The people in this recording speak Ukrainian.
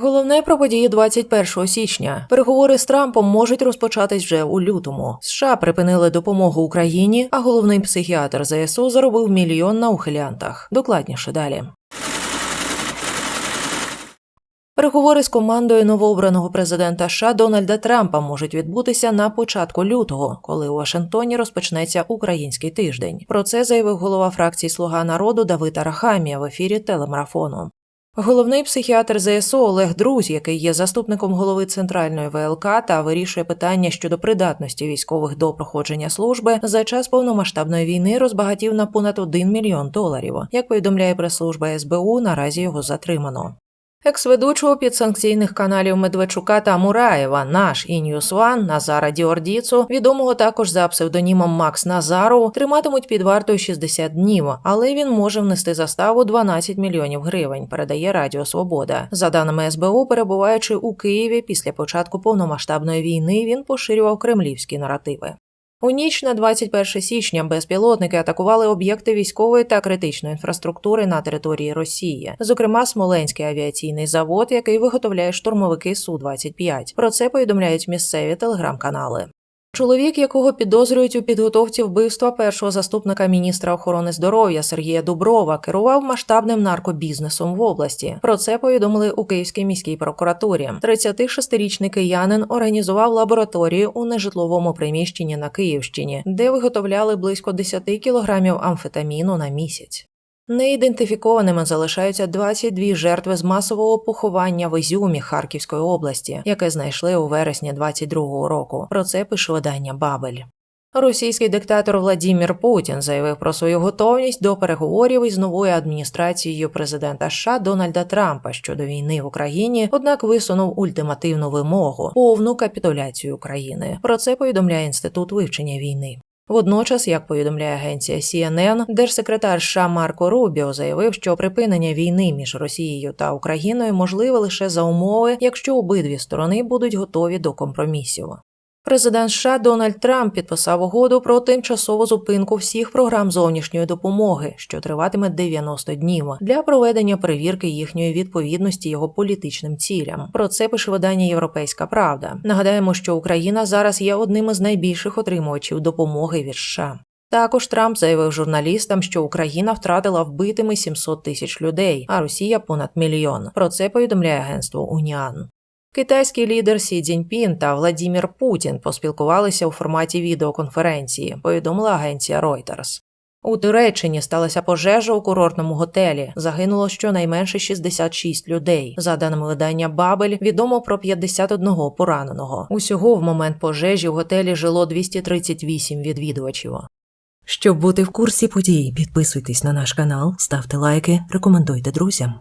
Головне про події 21 січня. Переговори з Трампом можуть розпочатись вже у лютому. США припинили допомогу Україні, а головний психіатр ЗСУ заробив мільйон на ухилянтах. Докладніше далі. Переговори з командою новообраного президента США Дональда Трампа можуть відбутися на початку лютого, коли у Вашингтоні розпочнеться український тиждень. Про це заявив голова фракції Слуга народу Давид Арахамія в ефірі телемарафону. Головний психіатр ЗСУ Олег Друзь, який є заступником голови центральної ВЛК та вирішує питання щодо придатності військових до проходження служби, за час повномасштабної війни розбагатів на понад 1 мільйон доларів. Як повідомляє прес-служба СБУ, наразі його затримано. Екс-ведучого підсанкційних каналів Медведчука та Мураєва, наш і Ньюс Ван Назара Діордіцу, відомого також за псевдонімом Макс Назару, триматимуть під вартою 60 днів, але він може внести заставу 12 мільйонів гривень. Передає Радіо Свобода. За даними СБУ, перебуваючи у Києві після початку повномасштабної війни, він поширював кремлівські наративи. У ніч на 21 січня безпілотники атакували об'єкти військової та критичної інфраструктури на території Росії, зокрема Смоленський авіаційний завод, який виготовляє штурмовики су 25 Про це повідомляють місцеві телеграм-канали. Чоловік, якого підозрюють у підготовці вбивства першого заступника міністра охорони здоров'я Сергія Дуброва, керував масштабним наркобізнесом в області. Про це повідомили у Київській міській прокуратурі. 36-річний киянин організував лабораторію у нежитловому приміщенні на Київщині, де виготовляли близько 10 кілограмів амфетаміну на місяць. Неідентифікованими залишаються 22 жертви з масового поховання в Ізюмі Харківської області, яке знайшли у вересні 22-го року. Про це пише видання Бабель. Російський диктатор Владімір Путін заявив про свою готовність до переговорів із новою адміністрацією президента США Дональда Трампа щодо війни в Україні, однак висунув ультимативну вимогу повну капітуляцію України. Про це повідомляє інститут вивчення війни. Водночас, як повідомляє агенція CNN, держсекретар США Марко Рубіо заявив, що припинення війни між Росією та Україною можливе лише за умови, якщо обидві сторони будуть готові до компромісів. Президент США Дональд Трамп підписав угоду про тимчасову зупинку всіх програм зовнішньої допомоги, що триватиме 90 днів, для проведення перевірки їхньої відповідності його політичним цілям. Про це пише видання Європейська Правда. Нагадаємо, що Україна зараз є одним із найбільших отримувачів допомоги від США. Також Трамп заявив журналістам, що Україна втратила вбитими 700 тисяч людей, а Росія понад мільйон. Про це повідомляє агентство Уніан. Китайський лідер Сі Цзіньпін та Владімір Путін поспілкувалися у форматі відеоконференції, повідомила агенція Reuters. У Туреччині сталася пожежа у курортному готелі. Загинуло щонайменше 66 людей. За даними видання Бабель, відомо про 51 пораненого. Усього в момент пожежі в готелі жило 238 відвідувачів. Щоб бути в курсі подій, підписуйтесь на наш канал, ставте лайки, рекомендуйте друзям.